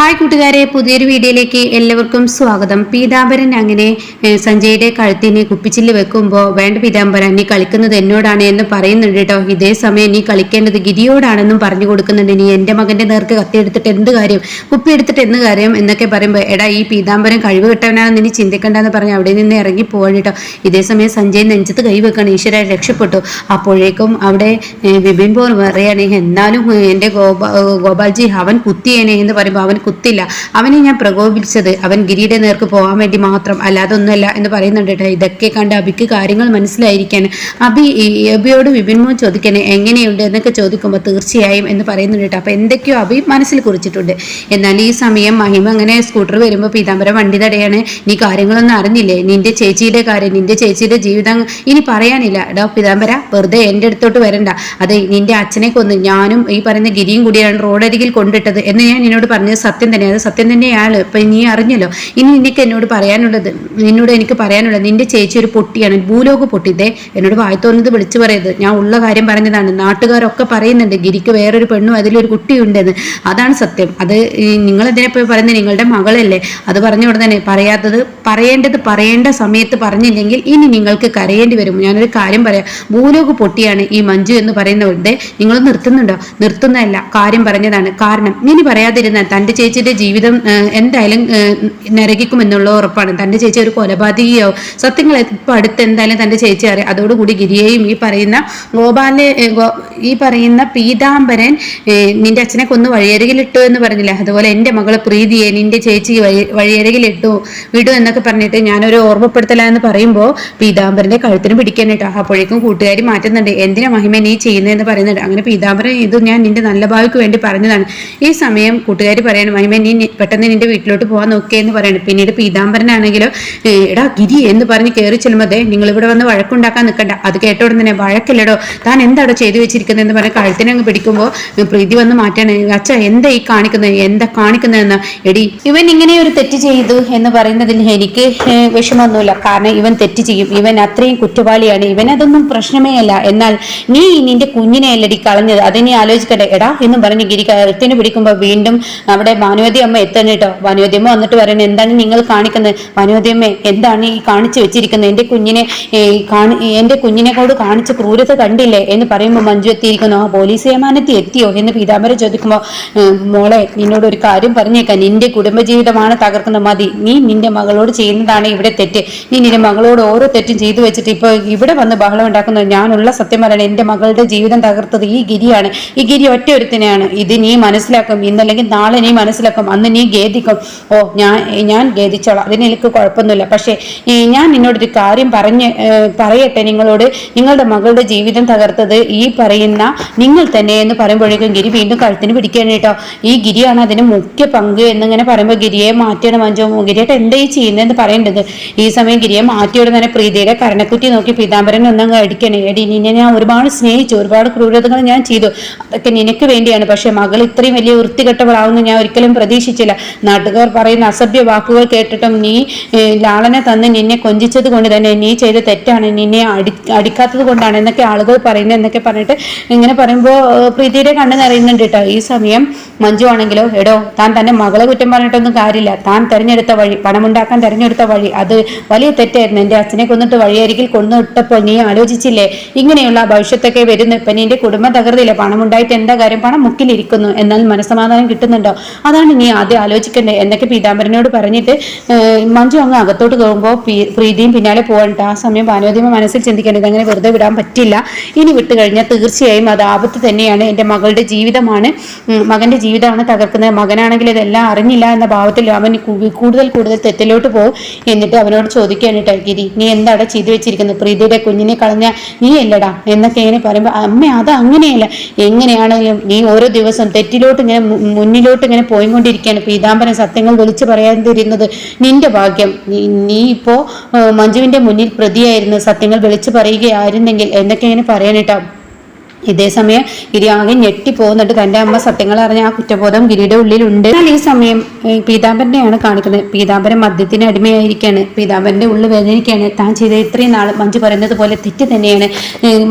Hi കൂട്ടുകാരെ പുതിയൊരു വീഡിയോയിലേക്ക് എല്ലാവർക്കും സ്വാഗതം. പീതാംബരൻ അങ്ങനെ സഞ്ജയുടെ കഴുത്തിന് കുപ്പിച്ചില്ല് വെക്കുമ്പോൾ വേണ്ട പീതാംബരൻ നീ കളിക്കുന്നത് എന്നോടാണ് എന്ന് പറയുന്നുണ്ട് കേട്ടോ. ഇതേ സമയം നീ കളിക്കേണ്ടത് ഗിരിയോടാണെന്നും പറഞ്ഞു കൊടുക്കുന്നുണ്ട്. നീ എന്റെ മകന്റെ നേർക്ക് കത്തിയെടുത്തിട്ട് എന്ത് കാര്യം? കുപ്പി എടുത്തിട്ട് എന്ത് കാര്യം? എന്നൊക്കെ പറയുമ്പോൾ എടാ ഈ പീതാംബരൻ കഴിവ് കിട്ടവനാണെന്ന് നീ ചിന്തിക്കേണ്ടെന്ന് പറഞ്ഞ് അവിടെ നിന്ന് ഇറങ്ങി പോവാണ് കേട്ടോ. ഇതേ സമയം സഞ്ജയ് നെഞ്ചത്ത് കൈ വെക്കണം. ഈശ്വര രക്ഷപ്പെട്ടു. അപ്പോഴേക്കും അവിടെ വിപിൻ പോർ പറയാണ് എന്നാലും എന്റെ ഗോപാ ഗോപാൽജി അവൻ കുത്തിയേനെ എന്ന് പറയുമ്പോൾ അവൻ കുത്തില്ല. അവനെ ഞാൻ പ്രകോപിച്ചത് അവൻ ഗിരിയുടെ നേർക്ക് പോകാൻ വേണ്ടി മാത്രം അല്ലാതെ ഒന്നുമല്ല എന്ന് പറയുന്നുണ്ട് കേട്ടോ. ഇതൊക്കെ കണ്ട് അബിക്ക് കാര്യങ്ങൾ മനസ്സിലായിരിക്കാൻ. അബി അബിയോട് വിപിൻ മോൻ ചോദിക്കണേ എങ്ങനെയുണ്ട് എന്നൊക്കെ ചോദിക്കുമ്പോൾ തീർച്ചയായും എന്ന് പറയുന്നുണ്ട് കേട്ടോ. അപ്പോൾ എന്തൊക്കെയോ അബി മനസ്സിൽ കുറിച്ചിട്ടുണ്ട്. എന്നാൽ ഈ സമയം മഹിമ അങ്ങനെ സ്കൂട്ടർ വരുമ്പോൾ പീതാംബരം വണ്ടി തടയാണ്. നീ കാര്യങ്ങളൊന്നും അറിഞ്ഞില്ലേ? നിന്റെ ചേച്ചിയുടെ കാര്യം നിന്റെ ചേച്ചിയുടെ ജീവിതം ഇനി പറയാനില്ല. എടാ പീതാംബര വെറുതെ എന്റെ അടുത്തോട്ട് വരണ്ട. അതെ നിന്റെ അച്ഛനെ കൊന്ന് ഞാനും ഈ പറയുന്ന ഗിരിയും കൂടിയാണ് റോഡരികിൽ കൊണ്ടിട്ടത് എന്ന് ഞാൻ നിന്നോട് പറഞ്ഞത് സത്യം തന്നെ അത് സത്യം തന്നെയാണ്. ഇപ്പൊ നീ അറിഞ്ഞല്ലോ. ഇനി നിനക്ക് എന്നോട് പറയാനുള്ളത് നിന്നോട് എനിക്ക് പറയാനുള്ളത് നിന്റെ ചേച്ചി ഒരു പൊട്ടിയാണ് ഭൂലോക പൊട്ടിതേ എന്നോട് വായത്തോന്നത് വിളിച്ചു പറയരുത്. ഞാൻ ഉള്ള കാര്യം പറഞ്ഞതാണ്. നാട്ടുകാരൊക്കെ പറയുന്നുണ്ട് ഗിരിക്ക് വേറൊരു പെണ്ണും അതിലൊരു കുട്ടിയുണ്ടെന്ന്. അതാണ് സത്യം. അത് നിങ്ങൾ എന്തിനാ പോയി പറയുന്നത് നിങ്ങളുടെ മകളല്ലേ. അത് പറഞ്ഞ ഉടനെ തന്നെ പറയാത്തത് പറയേണ്ടത് പറയേണ്ട സമയത്ത് പറഞ്ഞില്ലെങ്കിൽ ഇനി നിങ്ങൾക്ക് കരയേണ്ടി വരും. ഞാനൊരു കാര്യം പറയാം. ഭൂലോക പൊട്ടിയാണ് ഈ മഞ്ജു എന്ന് പറയുന്നവരുടെ. നിങ്ങൾ നിർത്തുന്നുണ്ടോ? നിർത്തുന്നതല്ല കാര്യം പറഞ്ഞതാണ്. കാരണം ഇനി പറയാതിരുന്നാൽ തന്റെ ചേച്ചിയുടെ ജീവിതം എന്തായാലും നരകിക്കും എന്നുള്ള ഉറപ്പാണ്. തന്റെ ചേച്ചി ഒരു കൊലപാതകയോ സത്യങ്ങൾ ഇപ്പോൾ അടുത്ത് എന്തായാലും തന്റെ ചേച്ചി അറിയാം. അതോടുകൂടി ഗിരിയെയും ഈ പറയുന്ന ഗോപാലെ ഈ പറയുന്ന പീതാംബരൻ നിന്റെ അച്ഛനെ കൊന്ന് വഴിയരികിലിട്ടു എന്ന് പറഞ്ഞില്ലേ? അതുപോലെ എന്റെ മകളെ പ്രീതിയെ നിന്റെ ചേച്ചി വഴി വഴിയരികിലിട്ടു വിടു എന്നൊക്കെ പറഞ്ഞിട്ട് ഞാനൊരു ഓർമ്മപ്പെടുത്തലാന്ന് പറയുമ്പോൾ പീതാംബരന്റെ കഴുത്തിന് പിടിക്കാൻ കേട്ടോ. അപ്പോഴേക്കും കൂട്ടുകാരി മാറ്റുന്നുണ്ട്. എന്തിനാ മഹിമ നീ ചെയ്യുന്നതെന്ന് പറയുന്നുണ്ട്? അങ്ങനെ പീതാംബരൻ ഇത് ഞാൻ നിന്റെ നല്ല ഭാവിക്ക് വേണ്ടി പറഞ്ഞതാണ്. ഈ സമയം കൂട്ടുകാരി പറയാണ് മഹിമ നീ പെട്ടെന്ന് നിന്റെ വീട്ടിലോട്ട് പോകാൻ നോക്കേ എന്ന് പറയണം. പിന്നീട് പീതാംബരനാണെങ്കിലോ "ഏ, എടാ ഗിരി എന്ന് പറഞ്ഞ് കയറി ചെല്ലുമ്പോൾ നിങ്ങൾ ഇവിടെ വന്ന് വഴക്കുണ്ടാക്കാൻ നിൽക്കണ്ട. അത് കേട്ടോടെ തന്നെ വഴക്കില്ലടോ. താൻ എന്താടോ ചെയ്തു വെച്ചിരിക്കുന്നത് എന്ന് കഴുത്തിനെ അങ്ങ് പിടിക്കുമ്പോൾ പ്രീതി വന്ന് മാറ്റാണ്. അച്ഛ എന്താ ഈ കാണിക്കുന്നത് എന്താ കാണിക്കുന്നതെന്ന് എടി ഇവൻ ഇങ്ങനെ ഒരു തെറ്റ് ചെയ്തു എന്ന് പറയുന്നതിൽ എനിക്ക് വിഷമമൊന്നുമില്ല. കാരണം ഇവൻ തെറ്റ് ചെയ്യും. ഇവൻ അത്രയും കുറ്റവാളിയാണ്. ഇവൻ അതൊന്നും പ്രശ്നമേ അല്ല. എന്നാൽ നീ നിന്റെ കുഞ്ഞിനെ അല്ലടി കളഞ്ഞത്. അതിനെ ആലോചിക്കട്ടെ എടാ എന്നും പറഞ്ഞ് ഗിരി കഴുത്തിന് പിടിക്കുമ്പോൾ വീണ്ടും അവിടെ ഭാനുവതി അമ്മ എത്തണം കേട്ടോ. ഭാനുവതി അമ്മ വന്നിട്ട് പറയണേ എന്താണ് നിങ്ങൾ കാണിക്കുന്നത്? ഭാനുവതി അമ്മ എന്താണ് ഈ കാണിച്ചു വെച്ചിരിക്കുന്നത്? എന്റെ കുഞ്ഞിനെ എന്റെ കുഞ്ഞിനെ കൊണ്ട് കാണിച്ച ക്രൂരത കണ്ടില്ലേ? എന്ന് പറയുമ്പോൾ മഞ്ജു എത്തിയിരിക്കുന്നു. ആ പോലീസ് ഏമാനത്തി എത്തിയോ? എന്ന് പീതാംബരം ചോദിക്കുമ്പോൾ "ഏ, മോളെ നിന്നോട് ഒരു കാര്യം പറഞ്ഞേക്കാം. നിന്റെ കുടുംബജീവിതമാണ് തകർക്കുന്നത്. മതി. നീ നിന്റെ മകളോട് ചെയ്യുന്നതാണ് ഇവിടെ തെറ്റ്. നീ നിന്റെ മകളോട് ഓരോ തെറ്റും ചെയ്തു വെച്ചിട്ട് ഇപ്പോൾ ഇവിടെ വന്ന് ബഹളം ഉണ്ടാക്കുന്നത് ഞാനുള്ള സത്യം പറയണം. എന്റെ മകളുടെ ജീവിതം തകർത്തത് ഈ ഗിരിയാണ്. ഈ ഗിരി ഒറ്റ ഒരുത്തിനെയാണ് ഇത് നീ മനസ്സിലാക്കും. ഇന്നല്ലെങ്കിൽ നാളെ നീ മനസ്സിലാക്കും അന്ന് നീ ഖേദിക്കും. ഓ ഞാൻ ഞാൻ ഖേദിച്ചോളാം. അതിന് എനിക്ക് കുഴപ്പമൊന്നുമില്ല. പക്ഷേ ഞാൻ നിന്നോടൊരു കാര്യം പറഞ്ഞ് പറയട്ടെ നിങ്ങളോട്. നിങ്ങളുടെ മകളുടെ ജീവിതം തകർത്തത് ഈ പറയുന്ന നിങ്ങൾ തന്നെ എന്ന് പറയുമ്പോഴേക്കും ഗിരി വീണ്ടും കഴുത്തിന് പിടിക്കുകയാണ് കേട്ടോ. ഈ ഗിരിയാണ് അതിന് മുഖ്യ പങ്ക് എന്നിങ്ങനെ പറയുമ്പോൾ ഗിരിയെ മാറ്റിയാണ് മഞ്ചോ ഗിരിയായിട്ട് എന്താ ഈ ചെയ്യുന്നതെന്ന് പറയേണ്ടത്? ഈ സമയം ഗിരിയെ മാറ്റിയോടെ തന്നെ പ്രീതിയുടെ കരണക്കുറ്റി നോക്കി പീതാംബരൻ ഒന്നും അടിക്കണേ. എടി നിന്നെ ഞാൻ ഒരുപാട് സ്നേഹിച്ചു. ഒരുപാട് ക്രൂരതകൾ ഞാൻ ചെയ്തു. അതൊക്കെ നിനക്ക് വേണ്ടിയാണ്. പക്ഷെ മകൾ ഇത്രയും വലിയ വൃത്തികെട്ടവളാവുന്ന ഞാൻ ഒരിക്കലും പ്രതീക്ഷിച്ചില്ല. നാട്ടുകാർ പറയുന്ന അസഭ്യ വാക്കുകൾ കേട്ടിട്ടും നീ ലാളനെ തന്ന് നിന്നെ കൊഞ്ചിച്ചത് കൊണ്ട് തന്നെ നീ ചെയ്ത തെറ്റാണ് നിന്നെ അടി അടിക്കാത്തത് കൊണ്ടാണ് എന്നൊക്കെ ആളുകൾ പറയുന്നത് എന്നൊക്കെ പറഞ്ഞിട്ട് ഇങ്ങനെ പറയുമ്പോൾ പ്രീതിയുടെ കണ്ണ് നിറയുന്നുണ്ട് കേട്ടോ ഈ സമയം മഞ്ജു ആണെങ്കിലോ എടോ താൻ തന്നെ മകളെ കുറ്റം പറഞ്ഞിട്ടൊന്നും കാര്യമില്ല. താൻ തെരഞ്ഞെടുത്ത വഴി പണമുണ്ടാക്കാൻ തെരഞ്ഞെടുത്ത വഴി. അത് വലിയ തെറ്റായിരുന്നു. എന്റെ അച്ഛനെ കൊന്നിട്ട് വഴിയരികിൽ കൊന്നിട്ടപ്പോൾ നീ ആലോചിച്ചില്ലേ? ഇങ്ങനെയുള്ള ഭവിഷ്യത്തൊക്കെ വരുന്നു. ഇപ്പം നിന്റെ കുടുംബം തകർന്നില്ല? പണമുണ്ടായിട്ട് എന്താ കാര്യം? പണം മുക്കിലിരിക്കുന്നു. എന്നാൽ മനസ്സമാധാനം കിട്ടുന്നുണ്ടോ? അതാണ് നീ ആദ്യം ആലോചിക്കണ്ടേ? എന്നൊക്കെ പീതാംബരനോട് പറഞ്ഞിട്ട് മഞ്ജു അങ്ങ് അകത്തോട്ട് പോകുമ്പോൾ പ്രീതിയും പിന്നാലെ പോകണ്ട ആ സമയം ഭാനുവതിമ മനസ്സിൽ ചിന്തിക്കേണ്ടത് അങ്ങനെ വെറുതെ വിടാൻ പറ്റില്ല. ഇനി വിട്ടു കഴിഞ്ഞാൽ തീർച്ചയായും അത് ആപത്ത് തന്നെയാണ്. എന്റെ മകളുടെ ജീവിതമാണ് മകന്റെ ജീവിതമാണ് തകർക്കുന്നത്. മകനാണെങ്കിൽ ഇതെല്ലാം അറിഞ്ഞില്ല എന്ന ഭാവത്തിൽ അവൻ കൂടുതൽ കൂടുതൽ തെറ്റിലോട്ട് പോകും എന്നിട്ട് അവനോട് ചോദിക്കുകയാണ് ഗിരി നീ എന്താണ് ചെയ്തു വെച്ചിരിക്കുന്നത്? പ്രീതിയുടെ കുഞ്ഞിനെ കളഞ്ഞ നീ അല്ലടാ? എന്നൊക്കെ ഇങ്ങനെ പറയുമ്പോൾ അമ്മ അത് അങ്ങനെയല്ല. എങ്ങനെയാണെങ്കിലും നീ ഓരോ ദിവസം തെറ്റിലോട്ട് ഇങ്ങനെ മുന്നിലോട്ട് ഇങ്ങനെ പോയിക്കൊണ്ടിരിക്കുകയാണ്. പീതാംബരൻ സത്യങ്ങൾ വിളിച്ചു പറയാതിരുന്നത് നിന്റെ ഭാഗ്യം. നീ ഇപ്പോ മഞ്ജുവിന്റെ മുന്നിൽ പ്രതിയായിരുന്നു. സത്യങ്ങൾ വിളിച്ചു പറയുകയായിരുന്നെങ്കിൽ എന്നൊക്കെ ഇങ്ങനെ പറയാനിട്ടോ ഇതേ സമയം ഗിരി ആകെ ഞെട്ടി പോകുന്നുണ്ട്. തന്റെ അമ്മ സത്യങ്ങൾ അറിഞ്ഞ ആ കുറ്റബോധം ഗിരിയുടെ ഉള്ളിലുണ്ട്. എന്നാൽ ഈ സമയം പീതാംബരനെയാണ് കാണിക്കുന്നത്. പീതാംബരൻ മദ്യത്തിന് അടിമയായിരിക്കുകയാണ് പീതാംബരന്റെ ഉള്ളിൽ വേദനിക്കുകയാണ്. താൻ ചെയ്ത ഇത്രയും നാൾ മഞ്ജു പറയുന്നത് പോലെ തെറ്റ് തന്നെയാണ്.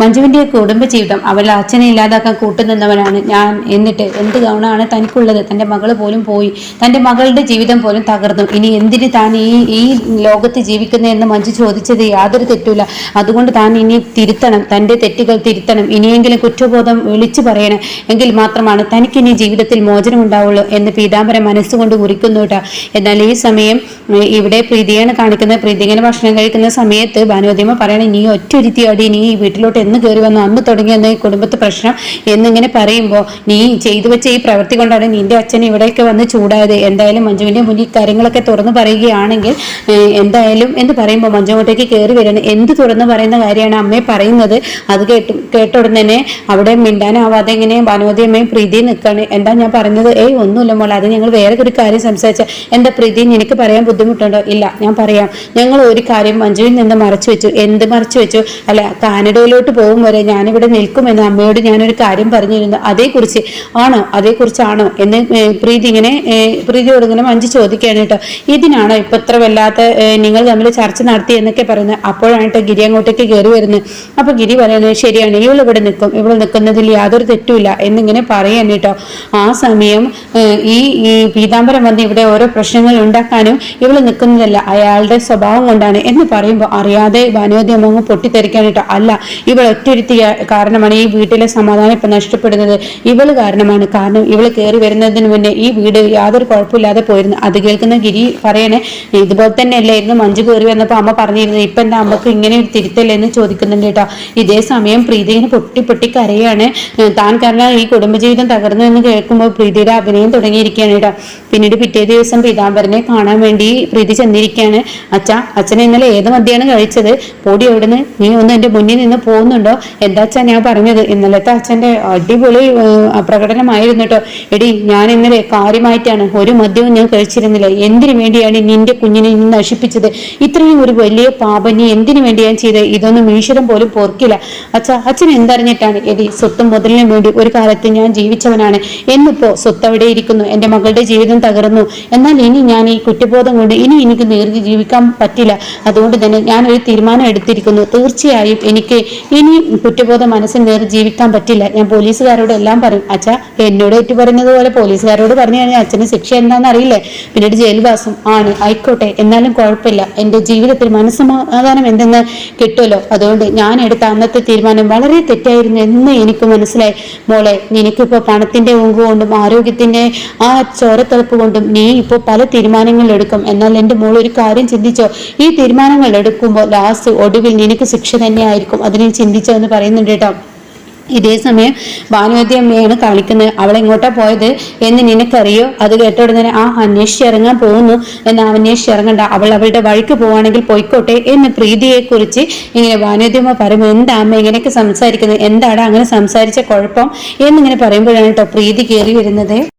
മഞ്ജുവിന്റെ കുടുംബ ജീവിതം അവൾ അച്ഛനെ ഇല്ലാതാക്കാൻ കൂട്ടുനിന്നവനാണ് ഞാൻ എന്നിട്ട് എന്ത് ഗൗണമാണ് തനിക്കുള്ളത്? തന്റെ മകൾ പോലും പോയി. തന്റെ മകളുടെ ജീവിതം പോലും തകർന്നു. ഇനി എന്തിന് താൻ ഈ ഈ ലോകത്ത് ജീവിക്കുന്നതെന്ന് മഞ്ജു ചോദിച്ചത് യാതൊരു തെറ്റുമില്ല. അതുകൊണ്ട് താൻ ഇനി തിരുത്തണം. തന്റെ തെറ്റുകൾ തിരുത്തണം. ഇനിയെങ്കിലും കുറ്റബോധം വിളിച്ചു പറയണം. എങ്കിൽ മാത്രമാണ് തനിക്ക് തനിക്കിനി ജീവിതത്തിൽ മോചനം ഉണ്ടാവുള്ളൂ എന്ന് പീതാംബരൻ മനസ്സുകൊണ്ട് കുറിക്കുന്നു കേട്ടോ. എന്നാൽ ഈ സമയം ഇവിടെ പ്രീതിയാണ് കാണിക്കുന്നത്. പ്രീതി ഇങ്ങനെ ഭക്ഷണം കഴിക്കുന്ന സമയത്ത് ഭാനുവതിയമ്മ പറയണം നീ ഒറ്റൊരുത്തിയോടി നീ ഈ വീട്ടിലോട്ട് എന്ന് കയറി വന്നു? അന്ന് തുടങ്ങിയെന്ന് ഈ കുടുംബത്തെ പ്രശ്നം എന്നിങ്ങനെ പറയുമ്പോൾ നീ ചെയ്തു വെച്ച ഈ പ്രവൃത്തി കൊണ്ടാണ് നിന്റെ അച്ഛൻ ഇവിടെയൊക്കെ വന്ന് ചൂടായത്. എന്തായാലും മഞ്ജുവിന്റെ മുന്നിൽ കാര്യങ്ങളൊക്കെ തുറന്നു പറയുകയാണെങ്കിൽ എന്തായാലും എന്ന് പറയുമ്പോൾ മഞ്ജു അങ്ങോട്ടേക്ക് കയറി വരണം എന്ത് തുറന്നു പറയുന്ന കാര്യമാണ് അമ്മയെ പറയുന്നത്? അത് കേട്ട് കേട്ട ഉടനെ തന്നെ അവിടെ മിണ്ടാനാവാതെ ഇങ്ങനെ ഭാനുവതി അമ്മയും പ്രീതി നിൽക്കാണ് എന്താ ഞാൻ പറഞ്ഞത്? ഏയ് ഒന്നുമില്ല മോളെ. അത് ഞങ്ങൾ വേറെ ഒരു കാര്യം സംസാരിച്ച. എന്താ പ്രീതി എനിക്ക് പറയാൻ ബുദ്ധിമുട്ടുണ്ടോ? ഇല്ല ഞാൻ പറയാം. ഞങ്ങൾ ഒരു കാര്യം മഞ്ജുവിൽ നിന്ന് മറച്ചു വെച്ചു. എന്ത് മറച്ചു വെച്ചു? അല്ല കാനഡയിലോട്ട് പോകും വരെ ഞാനിവിടെ നിൽക്കുമെന്ന് അമ്മയോട് ഞാനൊരു കാര്യം പറഞ്ഞിരുന്നു. അതേക്കുറിച്ച് ആണോ അതേക്കുറിച്ചാണോ എന്ന് പ്രീതി ഇങ്ങനെ പ്രീതിയോട് ഇങ്ങനെ മഞ്ജു ചോദിക്കുകയാണ് കേട്ടോ. ഇതിനാണോ ഇപ്പൊ ഇത്ര വല്ലാത്ത നിങ്ങൾ തമ്മിൽ ചർച്ച നടത്തി എന്നൊക്കെ പറയുന്നത്? അപ്പോഴാണ് ഗിരി അങ്ങോട്ടേക്ക് കയറി വരുന്നത്. അപ്പൊ ഗിരി പറയുന്നത് ശരിയാണ് ഇവൾ ഇവിടെ നിൽക്കും. ഇവൾ നിൽക്കുന്നതിൽ യാതൊരു തെറ്റുമില്ല എന്നിങ്ങനെ പറയാൻ കേട്ടോ. ആ സമയം ഈ പീതാംബരം വന്ന് ഇവിടെ ഓരോ പ്രശ്നങ്ങൾ ഉണ്ടാക്കാനും ഇവൾ നിൽക്കുന്നതല്ല അയാളുടെ സ്വഭാവം കൊണ്ടാണ് എന്ന് പറയുമ്പോൾ അറിയാതെ ഭാനുവതി പൊട്ടിത്തെറിക്കാൻ കേട്ടോ. അല്ല ഇവൾ ഒറ്റൊരുത്തി കാരണമാണ് ഈ വീട്ടിലെ സമാധാനം ഇപ്പം നഷ്ടപ്പെടുന്നത്. ഇവൾ കാരണമാണ്. കാരണം ഇവൾ കയറി വരുന്നതിന് മുന്നേ ഈ വീട് യാതൊരു കുഴപ്പമില്ലാതെ പോയിരുന്നു. അത് കേൾക്കുന്ന ഗിരി പറയണേ ഇതുപോലെ തന്നെ അല്ലായിരുന്നു മഞ്ജു കയറി വന്നപ്പോൾ അമ്മ പറഞ്ഞിരുന്നത്. ഇപ്പം എന്താ അമ്മയ്ക്ക് ഇങ്ങനെ ഒരു തിരുത്തല്ലേ എന്ന് ചോദിക്കുന്നുണ്ട് കേട്ടോ. ഇതേ സമയം പ്രീതി ഇങ്ങനെ പൊട്ടി പൊട്ടി കരയാണ് താൻ കാരണം ഈ കുടുംബജീവിതം തകർന്നു എന്ന് കേൾക്കുമ്പോൾ പ്രീതിയുടെ അഭിനയം തുടങ്ങിയിരിക്കുകയാണ് കേട്ടോ. പിന്നീട് പിറ്റേ ദിവസം പീതാംബരനെ കാണാൻ വേണ്ടി പ്രീതി ചെന്നിരിക്കുകയാണ്. അച്ഛ അച്ഛൻ ഇന്നലെ ഏത് മദ്യമാണ് കഴിച്ചത്? പൊടി എവിടുന്ന്? നീ ഒന്ന് എന്റെ മുന്നിൽ നിന്ന് പോകുന്നുണ്ടോ? എന്താ അച്ഛാ ഞാൻ പറഞ്ഞത്? ഇന്നലത്തെ അച്ഛന്റെ അടിപൊളി പ്രകടനമായിരുന്നു കേട്ടോ. എടി ഞാൻ ഇന്നലെ കാര്യമായിട്ടാണ് ഒരു മദ്യവും ഞാൻ കഴിച്ചിരുന്നില്ല. എന്തിനു വേണ്ടിയാണ് നിന്റെ കുഞ്ഞിനെ നീ നശിപ്പിച്ചത്? ഇത്രയും ഒരു വലിയ പാപം നീ എന്തിനു വേണ്ടി ഞാൻ ചെയ്തത്? ഇതൊന്നും ഈശ്വരം പോലും പൊറുക്കില്ല. അച്ഛ അച്ഛൻ എന്തറിഞ്ഞിട്ടാണ്? എടി സ്വത്തും മുതലിനും വേണ്ടി ഒരു കാലത്ത് ഞാൻ ജീവിച്ചവനാണ്. എന്നിപ്പോ സ്വത്ത് അവിടെ ഇരിക്കുന്നു. എന്റെ മകളുടെ ജീവിതം തകർന്നു. എന്നാൽ ഇനി ഞാൻ ഈ കുറ്റബോധം കൊണ്ട് ഇനി എനിക്ക് നേർത്തി ജീവിക്കാൻ പറ്റില്ല. അതുകൊണ്ട് തന്നെ ഞാൻ ഒരു തീരുമാനം എടുത്തിരിക്കുന്നു. തീർച്ചയായും എനിക്ക് ഇനി കുറ്റബോധം മനസ്സിൽ നേർ ജീവിക്കാൻ പറ്റില്ല. ഞാൻ പോലീസുകാരോട് എല്ലാം പറയും അച്ഛ എന്നോട് ഏറ്റു പറഞ്ഞതുപോലെ പോലീസുകാരോട് പറഞ്ഞു കഴിഞ്ഞാൽ അച്ഛന് ശിക്ഷ എന്താണെന്ന് അറിയില്ലേ? പിന്നീട് ജയിൽവാസം ആണ്. ആയിക്കോട്ടെ എന്നാലും കുഴപ്പമില്ല. എന്റെ ജീവിതത്തിൽ മനസ്സമാധാനം എന്തെന്ന് കിട്ടുമല്ലോ. അതുകൊണ്ട് ഞാൻ എടുത്ത അന്നത്തെ തീരുമാനം വളരെ തെറ്റായിരുന്നു എന്ന് എനിക്ക് മനസ്സിലായി. മോളെ നിനക്കിപ്പോ പണത്തിന്റെ ഊങ്ക് കൊണ്ടും ആരോഗ്യത്തിന്റെ ആ ചോരത്തിളപ്പ് കൊണ്ടും നീ ഇപ്പോൾ പല തീരുമാനങ്ങൾ എടുക്കും. എന്നാൽ എന്റെ മോൾ ഒരു കാര്യം ചിന്തിച്ചോ? ഈ തീരുമാനങ്ങൾ എടുക്കുമ്പോൾ ലാസ്റ്റ് ഒടുവിൽ നിനക്ക് ശിക്ഷ തന്നെയായിരിക്കും. അതിനെ ചിന്തിച്ചോ എന്ന് പറയുന്നുണ്ട് കേട്ടോ. ഇതേ സമയം ഭാനുവതി അമ്മയാണ് കാണിക്കുന്നത്. അവൾ എങ്ങോട്ടാ പോയത് എന്ന് നിനക്കറിയോ? അത് കേട്ട ഉടനെ ആ അന്വേഷിച്ച് ഇറങ്ങാൻ പോകുന്നു എന്ന് അന്വേഷിച്ച് ഇറങ്ങണ്ട. അവൾ അവളുടെ വഴിക്ക് പോവാണെങ്കിൽ പോയിക്കോട്ടെ എന്ന് പ്രീതിയെ കുറിച്ച് ഇങ്ങനെ ഭാനുവതി അമ്മ പറയുമ്പോൾ എന്താ അമ്മ ഇങ്ങനെയൊക്കെ സംസാരിക്കുന്നത്? എന്താണ് അങ്ങനെ സംസാരിച്ച കുഴപ്പം? എന്നിങ്ങനെ പറയുമ്പോഴാണ് കേട്ടോ പ്രീതി കയറി വരുന്നത്.